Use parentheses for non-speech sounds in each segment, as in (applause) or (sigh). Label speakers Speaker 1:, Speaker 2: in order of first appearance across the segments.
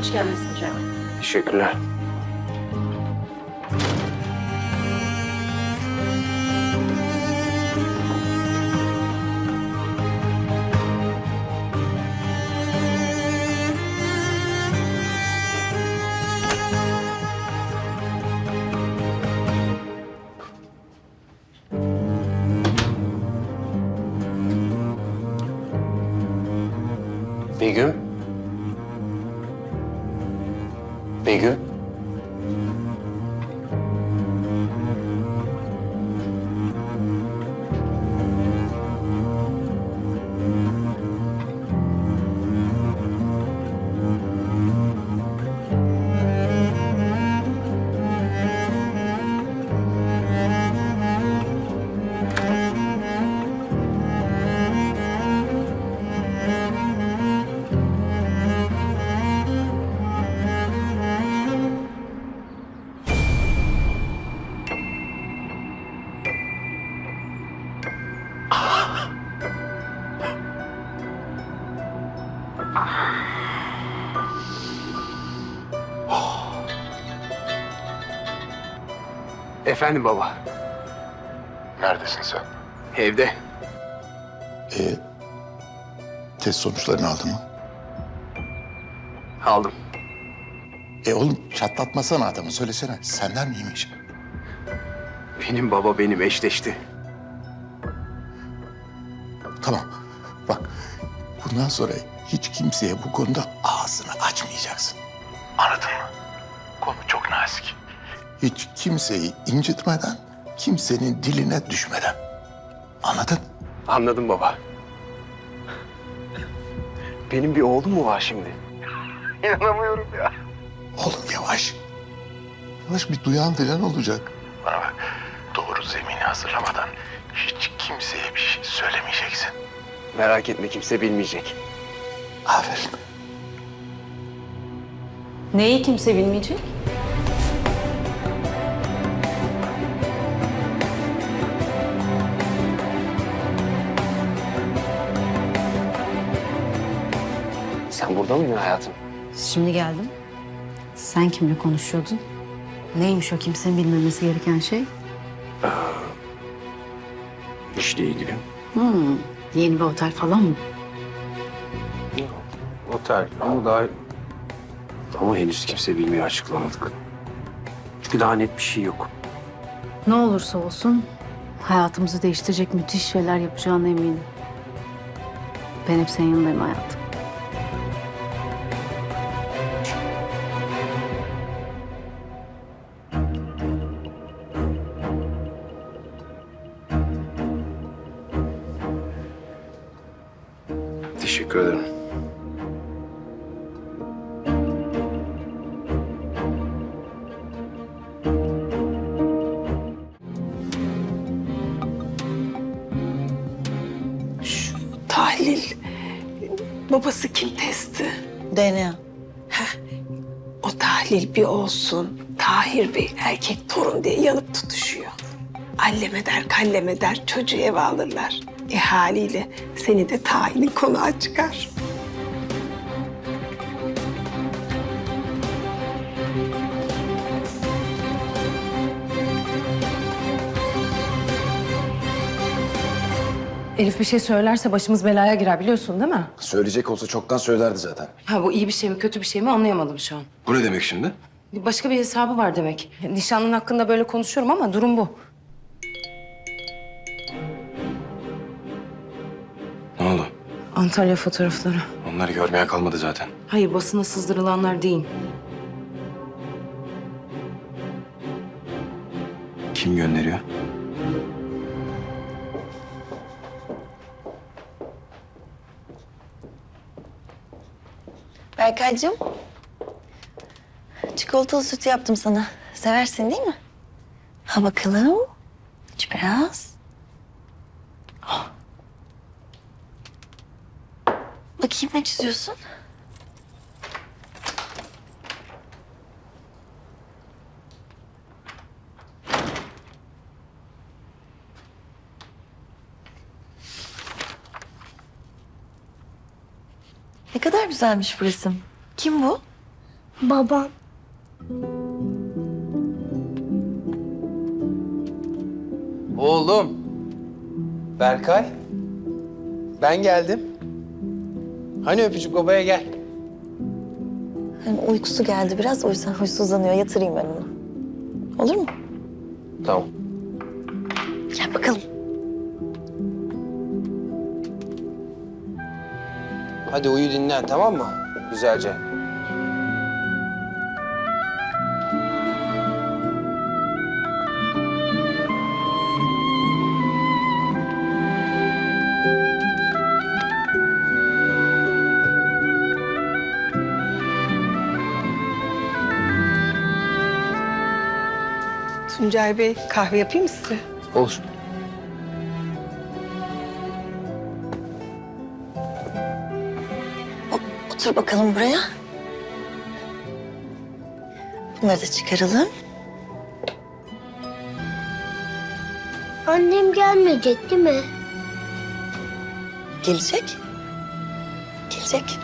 Speaker 1: Hoş geldiniz hocam.
Speaker 2: Teşekkürler. Begüm. Efendim baba.
Speaker 3: Neredesin sen?
Speaker 2: Evde.
Speaker 3: Ee, test sonuçlarını aldın mı?
Speaker 2: Aldım.
Speaker 3: E oğlum çatlatmasana adamı söylesene. Senden miymiş?
Speaker 2: Benim baba benim eşleşti.
Speaker 3: Tamam. Bak bundan sonra hiç kimseye bu konuda ağzını açmayacaksın. Anladın mı? Konu çok nazik. Hiç kimseyi incitmeden, kimsenin diline düşmeden. Anladın?
Speaker 2: Anladım baba. Benim bir oğlum mu var şimdi? (laughs) İnanamıyorum ya.
Speaker 3: Oğlum yavaş. Yavaş bir duyan falan olacak. Bana bak. Doğru zemini hazırlamadan hiç kimseye bir şey söylemeyeceksin.
Speaker 2: Merak etme kimse bilmeyecek.
Speaker 3: Aferin.
Speaker 1: Neyi kimse bilmeyecek?
Speaker 2: Sen burada mıydın hayatım?
Speaker 4: Şimdi geldim. Sen kimle konuşuyordun? Neymiş o kimsenin bilmemesi gereken şey?
Speaker 2: İşle ilgili.
Speaker 4: Hmm, yeni bir otel falan mı?
Speaker 2: Otel ama daha... Ama henüz kimse bilmiyor açıklamadık. Çünkü daha net bir şey yok.
Speaker 4: Ne olursa olsun hayatımızı değiştirecek müthiş şeyler yapacağına eminim. Ben hep senin yanındayım hayatım.
Speaker 2: Teşekkür ederim.
Speaker 5: Şu tahlil babası kim testi?
Speaker 6: DNA.
Speaker 5: O tahlil bir olsun. Tahir Bey erkek torun diye yanıp tutuşuyor. Allem eder kallem eder çocuğu eve alırlar. E haliyle seni de tayinin konağa çıkar.
Speaker 7: Elif bir şey söylerse başımız belaya girer biliyorsun değil mi?
Speaker 8: Söyleyecek olsa çoktan söylerdi zaten.
Speaker 7: Ha bu iyi bir şey mi kötü bir şey mi anlayamadım şu an.
Speaker 8: Bu ne demek şimdi?
Speaker 7: Başka bir hesabı var demek. Nişanlın hakkında böyle konuşuyorum ama durum bu. Antalya fotoğrafları.
Speaker 8: Onları görmeye kalmadı zaten.
Speaker 7: Hayır basına sızdırılanlar değil.
Speaker 8: Kim gönderiyor?
Speaker 6: Berkaycığım. Çikolatalı süt yaptım sana. Seversin değil mi? Ha bakalım. İç biraz. Bakayım ne çiziyorsun? Ne kadar güzelmiş bu resim. Kim bu?
Speaker 9: Babam.
Speaker 2: Oğlum. Berkay. Ben geldim. Hani öpücük babaya gel.
Speaker 6: Hani uykusu geldi biraz o yüzden huysuzlanıyor. Yatırayım ben onu. Olur mu?
Speaker 2: Tamam.
Speaker 6: Gel bakalım.
Speaker 2: Hadi uyu dinlen tamam mı? Güzelce.
Speaker 5: Tuncay Bey kahve yapayım mı size?
Speaker 2: Olur.
Speaker 6: Hop, otur bakalım buraya. Bunları da çıkaralım.
Speaker 9: Annem gelmeyecek değil mi?
Speaker 6: Gelecek. Gelecek.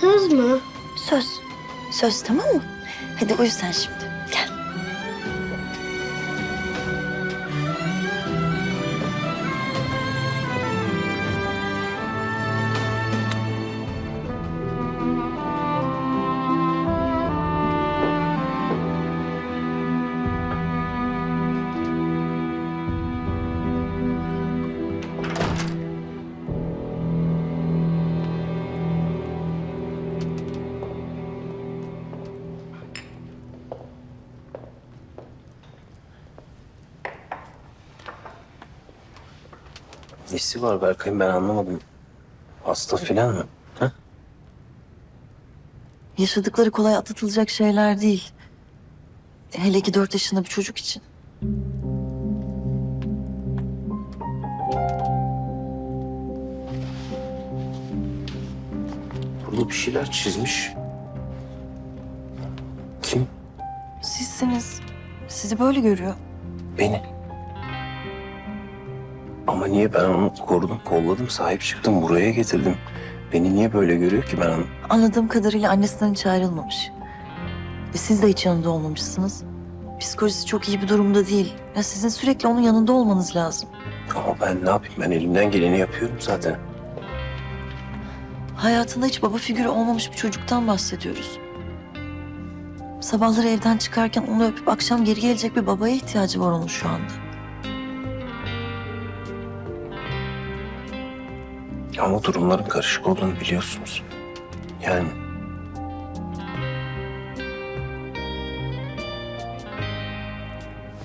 Speaker 9: Söz mü?
Speaker 6: Söz. Söz tamam mı? Hadi uyu sen şimdi.
Speaker 2: Nesi var Berkay'ın ben anlamadım. Hasta filan mı? Ha?
Speaker 6: Yaşadıkları kolay atlatılacak şeyler değil. Hele ki dört yaşında bir çocuk için.
Speaker 2: Burada bir şeyler çizmiş. Kim?
Speaker 6: Sizsiniz. Sizi böyle görüyor.
Speaker 2: Beni. Ama niye ben onu korudum, kolladım, sahip çıktım, buraya getirdim. Beni niye böyle görüyor ki ben onu?
Speaker 6: Anladığım kadarıyla annesinden hiç ayrılmamış. E siz de hiç yanında olmamışsınız. Psikolojisi çok iyi bir durumda değil. Ya sizin sürekli onun yanında olmanız lazım.
Speaker 2: Ama ben ne yapayım? Ben elimden geleni yapıyorum zaten.
Speaker 6: Hayatında hiç baba figürü olmamış bir çocuktan bahsediyoruz. Sabahları evden çıkarken onu öpüp akşam geri gelecek bir babaya ihtiyacı var onun şu anda.
Speaker 2: Ama durumların karışık olduğunu biliyorsunuz. Yani...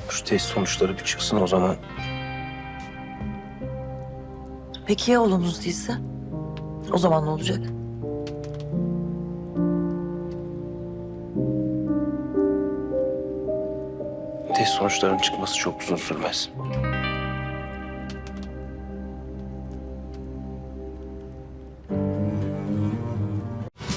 Speaker 2: Şu test sonuçları bir çıksın o zaman.
Speaker 6: Peki ya oğlunuz değilse? O zaman ne olacak?
Speaker 2: Test sonuçlarının çıkması çok uzun sürmez.